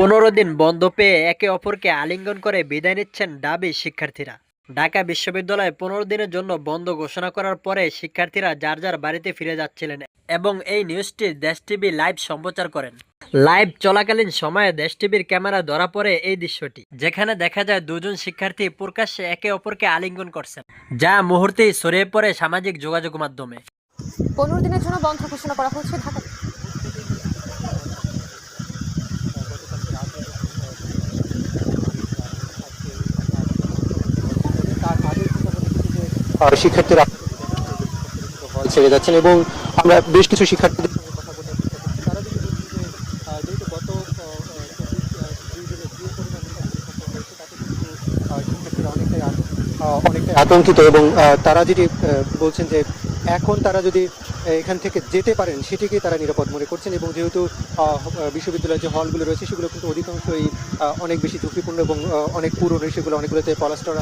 পনেরো দিন বন্ধ পেয়ে একে অপরকে আলিঙ্গন করে বিদায় নিচ্ছেন ডাবি শিক্ষার্থীরা। ঢাকা বিশ্ববিদ্যালয়ে পনেরো দিনের জন্য বন্ধ ঘোষণা করার পরে শিক্ষার্থীরা যার যার বাড়িতে ফিরে যাচ্ছিলেন এবং এই নিউজটি দেশ টিভি লাইভ সম্প্রচার করেন। লাইভ চলাকালীন সময়ে দেশ টিভির ক্যামেরা ধরা পড়ে এই দৃশ্যটি, যেখানে দেখা যায় দুজন শিক্ষার্থী প্রকাশ্যে একে অপরকে আলিঙ্গন করছেন, যা মুহূর্তেই ছড়িয়ে পড়ে সামাজিক যোগাযোগ মাধ্যমে। পনেরো দিনের জন্য বন্ধ ঘোষণা করা হচ্ছে ঢাকা শিক্ষার্থীরা ছেড়ে যাচ্ছেন এবং আমরা বেশ কিছু শিক্ষার্থীদের অনেকটাই আতঙ্কিত এবং তারা যদি বলছেন যে এখন তারা যদি এখান থেকে যেতে পারেন, সেটিকেই তারা নিরাপদ মনে করছেন এবং যেহেতু বিশ্ববিদ্যালয়ের যে হলগুলো রয়েছে, সেগুলো কিন্তু অধিকাংশই অনেক বেশি ঝুঁকিপূর্ণ এবং অনেক পুরনো, সেগুলো অনেকগুলোতে পলাস্টার